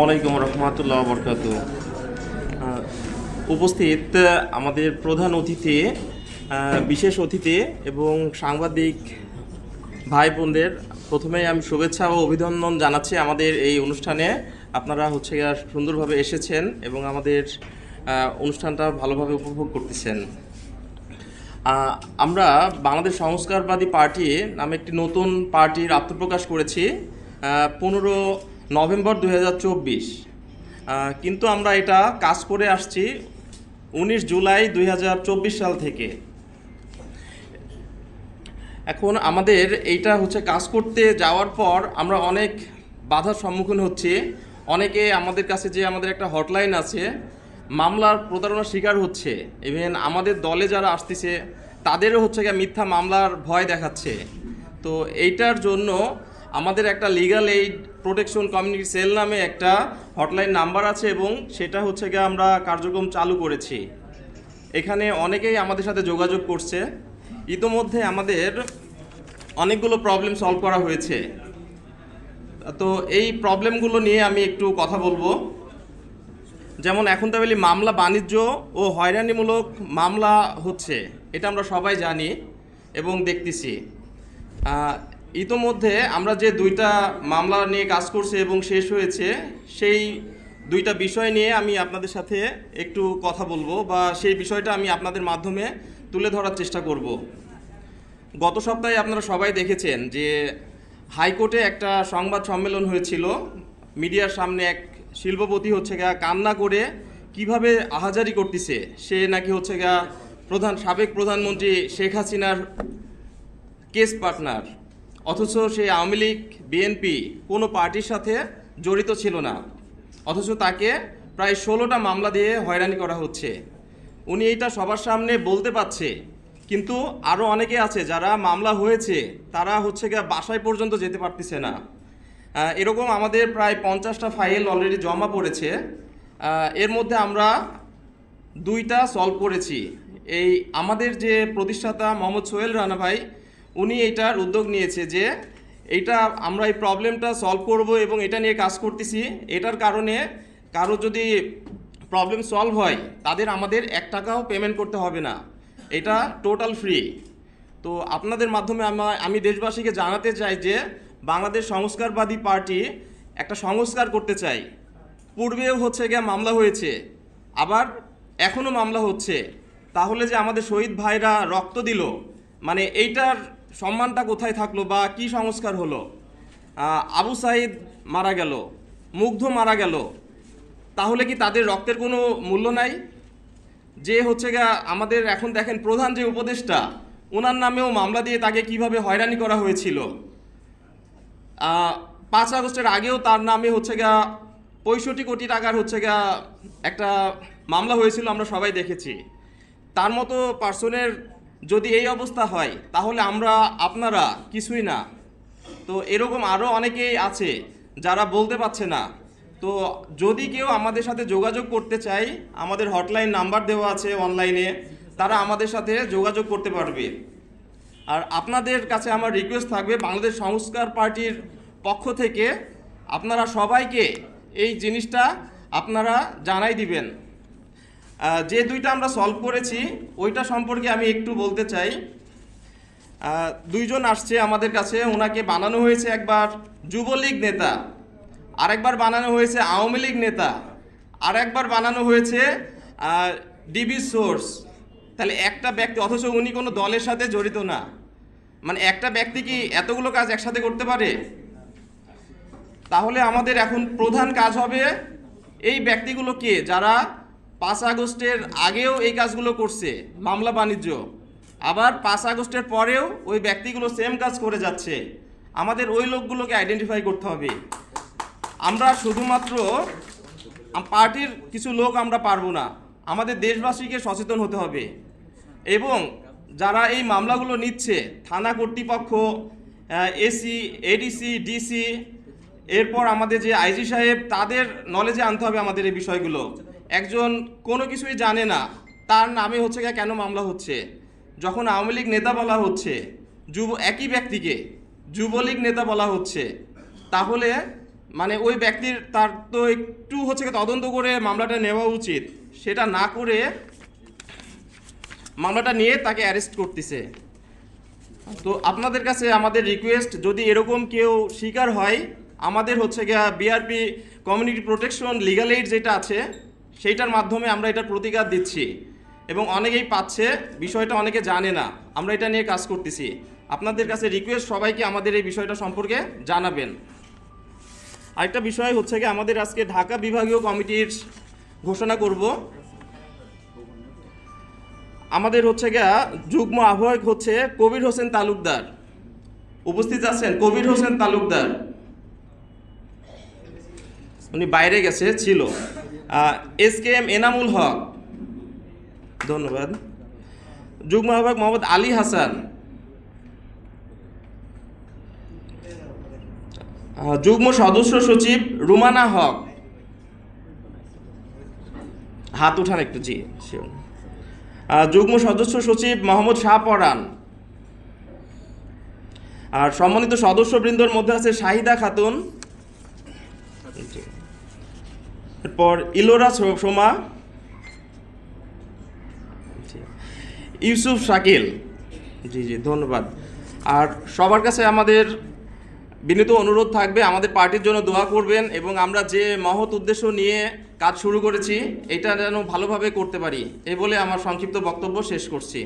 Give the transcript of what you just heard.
ওয়ালাইকুম রহমতুল্লাহ বরকাত উপস্থিত আমাদের প্রধান অতিথি বিশেষ অতিথি এবং সাংবাদিক ভাই বোনদের প্রথমেই আমি শুভেচ্ছা ও অভিনন্দন জানাচ্ছি আমাদের এই অনুষ্ঠানে। আপনারা হচ্ছে সুন্দরভাবে এসেছেন এবং আমাদের অনুষ্ঠানটা ভালোভাবে উপভোগ করতেছেন। আমরা বাংলাদেশ সংস্কারবাদী পার্টি নামে একটি নতুন পার্টির আত্মপ্রকাশ করেছি। পনেরো নভেম্বর দু হাজার চব্বিশ। কিন্তু আমরা এটা কাজ করে আসছি উনিশ জুলাই দু হাজার চব্বিশ সাল থেকে। এখন আমাদের এইটা হচ্ছে কাজ করতে যাওয়ার পর আমরা অনেক বাধার সম্মুখীন হচ্ছি। অনেকে আমাদের কাছে যে আমাদের একটা হটলাইন আছে, মামলার প্রতারণার শিকার হচ্ছে। ইভেন আমাদের দলে যারা আসতেছে, তাদেরও হচ্ছে গিয়ে মিথ্যা মামলার ভয় দেখাচ্ছে। তো এইটার জন্য আমাদের একটা legal aid protection community cell নামে একটা হটলাইন নাম্বার আছে এবং সেটা হচ্ছে গিয়ে আমরা কার্যক্রম চালু করেছি। এখানে অনেকেই আমাদের সাথে যোগাযোগ করছে। ইতোমধ্যে আমাদের অনেকগুলো প্রবলেম সলভ করা হয়েছে। তো এই প্রবলেমগুলো নিয়ে আমি একটু কথা বলব। যেমন এখন তো বলি মামলা বাণিজ্য ও হয়রানিমূলক মামলা হচ্ছে, এটা আমরা সবাই জানি এবং দেখতেছি। ইতোমধ্যে আমরা যে দুইটা মামলা নিয়ে কাজ করছি এবং শেষ হয়েছে, সেই দুইটা বিষয় নিয়ে আমি আপনাদের সাথে একটু কথা বলব বা সেই বিষয়টা আমি আপনাদের মাধ্যমে তুলে ধরার চেষ্টা করব। গত সপ্তাহে আপনারা সবাই দেখেছেন যে হাইকোর্টে একটা সংবাদ সম্মেলন হয়েছিল। মিডিয়ার সামনে এক শিল্পপতি হচ্ছে গা কান্না করে কীভাবে আহাজারি করতেছে, সে নাকি হচ্ছে গা প্রধান, সাবেক প্রধানমন্ত্রী শেখ হাসিনার কেস পার্টনার। অথচ সেই আওয়ামী লীগ, বিএনপি কোনো পার্টির সাথে জড়িত ছিল না। অথচ তাকে প্রায় ষোলোটা মামলা দিয়ে হয়রানি করা হচ্ছে। উনি এইটা সবার সামনে বলতে পারছে। কিন্তু আরও অনেকে আছে যারা মামলা হয়েছে, তারা হচ্ছে গিয়ে বাসায় পর্যন্ত যেতে পারতেছে না। এরকম আমাদের প্রায় পঞ্চাশটা ফাইল অলরেডি জমা পড়েছে। এর মধ্যে আমরা দুইটা সলভ করেছি। এই আমাদের যে প্রতিষ্ঠাতা মোহাম্মদ সোহেল রানা ভাই উনি এইটার উদ্যোগ নিয়েছে যে এটা আমরা এই প্রবলেমটা সলভ করব এবং এটা নিয়ে কাজ করতেছি। এটার কারণে কারও যদি প্রবলেম সলভ হয়, তাদের আমাদের এক টাকাও পেমেন্ট করতে হবে না। এটা টোটাল ফ্রি তো আপনাদের মাধ্যমে আমি দেশবাসীকে জানাতে চাই যে বাংলাদেশ সংস্কারবাদী পার্টি একটা সংস্কার করতে চাই। পূর্বেও হচ্ছে গিয়ে মামলা হয়েছে, আবার এখনও মামলা হচ্ছে। তাহলে যে আমাদের শহীদ ভাইরা রক্ত দিল মানে এইটার সম্মানটা কোথায় থাকল বা কি সংস্কার হলো? আবু সাইদ মারা গেল, মুগ্ধ মারা গেল, তাহলে কি তাদের রক্তের কোনো মূল্য নাই? যে হচ্ছে গা আমাদের এখন দেখেন প্রধান যে উপদেষ্টা ওনার নামেও মামলা দিয়ে তাকে কীভাবে হয়রানি করা হয়েছিল? পাঁচ আগস্টের আগেও তার নামে হচ্ছে গা পঁয়ষট্টি কোটি টাকার হচ্ছে গা একটা মামলা হয়েছিল, আমরা সবাই দেখেছি। তার মতো পার্সনের যদি এই অবস্থা হয়, তাহলে আমরা আপনারা কিছুই না। তো এরকম আরও অনেকেই আছে যারা বলতে পারছে না। তো যদি কেউ আমাদের সাথে যোগাযোগ করতে চায়, আমাদের হটলাইন নাম্বার দেওয়া আছে অনলাইনে, তারা আমাদের সাথে যোগাযোগ করতে পারবে। আর আপনাদের কাছে আমার রিকোয়েস্ট থাকবে, বাংলাদেশ সংস্কার পার্টির পক্ষ থেকে আপনারা সবাইকে এই জিনিসটা আপনারা জানাই দিবেন। যে দুইটা আমরা সলভ করেছি, ওইটা সম্পর্কে আমি একটু বলতে চাই। দুইজন আসছে আমাদের কাছে, ওনাকে বানানো হয়েছে একবার যুবলীগ নেতা, আরেকবার বানানো হয়েছে আওয়ামী লীগ নেতা আর একবার বানানো হয়েছে ডিবি সোর্স তাহলে একটা ব্যক্তি, অথচ উনি কোনো দলের সাথে জড়িত না। মানে একটা ব্যক্তি কি এতগুলো কাজ একসাথে করতে পারে? তাহলে আমাদের এখন প্রধান কাজ হবে এই ব্যক্তিগুলোকে যারা পাঁচ আগস্টের আগেও এই কাজগুলো করছে, মামলা বাণিজ্য। আবার পাঁচ আগস্টের পরেও ওই ব্যক্তিগুলো সেম কাজ করে যাচ্ছে। আমাদের ওই লোকগুলোকে আইডেন্টিফাই করতে হবে। আমরা শুধুমাত্র পার্টির কিছু লোক আমরা পারব না, আমাদের দেশবাসীকে সচেতন হতে হবে। এবং যারা এই মামলাগুলো নিচ্ছে, থানা কর্তৃপক্ষ এসি এডিসি ডিসি এরপর আমাদের যে আইজি সাহেব, তাদের নলেজে আনতে হবে আমাদের এই বিষয়গুলো। একজন কোনো কিছুই জানে না, তার নামে হচ্ছে কেন মামলা হচ্ছে? যখন আওয়ামী লীগ নেতা বলা হচ্ছে, যুব, একই ব্যক্তিকে যুবলীগ নেতা বলা হচ্ছে, তাহলে মানে ওই ব্যক্তির তার তো একটু হচ্ছে তদন্ত করে মামলাটা নেওয়া উচিত। সেটা না করে মামলাটা নিয়ে তাকে অ্যারেস্ট করতেছে। তো আপনাদের কাছে আমাদের রিকোয়েস্ট যদি এরকম কেউ শিকার হয়, আমাদের হচ্ছে গিয়া BRP community protection legal aid যেটা আছে সেইটার মাধ্যমে আমরা এটার প্রতিকার দিচ্ছি। এবং অনেকেই পাচ্ছে, বিষয়টা অনেকে জানে না। আমরা এটা নিয়ে কাজ করতেছি। আপনাদের কাছে রিকোয়েস্ট সবাইকে আমাদের এই বিষয়টা সম্পর্কে জানাবেন। আরেকটা বিষয় হচ্ছে কি আমাদের আজকে ঢাকা বিভাগীয় কমিটির ঘোষণা করব। আমাদের হচ্ছে গিয়া যুগ্ম আহ্বায়ক হচ্ছে কবির হোসেন তালুকদার। উপস্থিত আছেন কবির হোসেন তালুকদার। উনি বাইরে গেছে, ছিল। S K M Enamul Haque. ধন্যবাদ। যুগ্ম আহ্বায়ক মোহাম্মদ আলী হাসান। যুগ্ম সদস্য সচিব রুমানা হক। হাত উঠান একটু, জি যুগ্ম সদস্য সচিব মোহাম্মদ শাহ পরান। আর সম্মানিত সদস্যবৃন্দর মধ্যে আছে শাহিদা খাতুন। এরপর ইলোরা সোমা, ইউসুফ শাকিল। জি জি, ধন্যবাদ। আর সবার কাছে আমাদের বিনীত অনুরোধ থাকবে, আমাদের পার্টির জন্য দোয়া করবেন এবং আমরা যে মহৎ উদ্দেশ্য নিয়ে কাজ শুরু করেছি, এটা যেন ভালোভাবে করতে পারি, এই বলে আমার সংক্ষিপ্ত বক্তব্য শেষ করছি।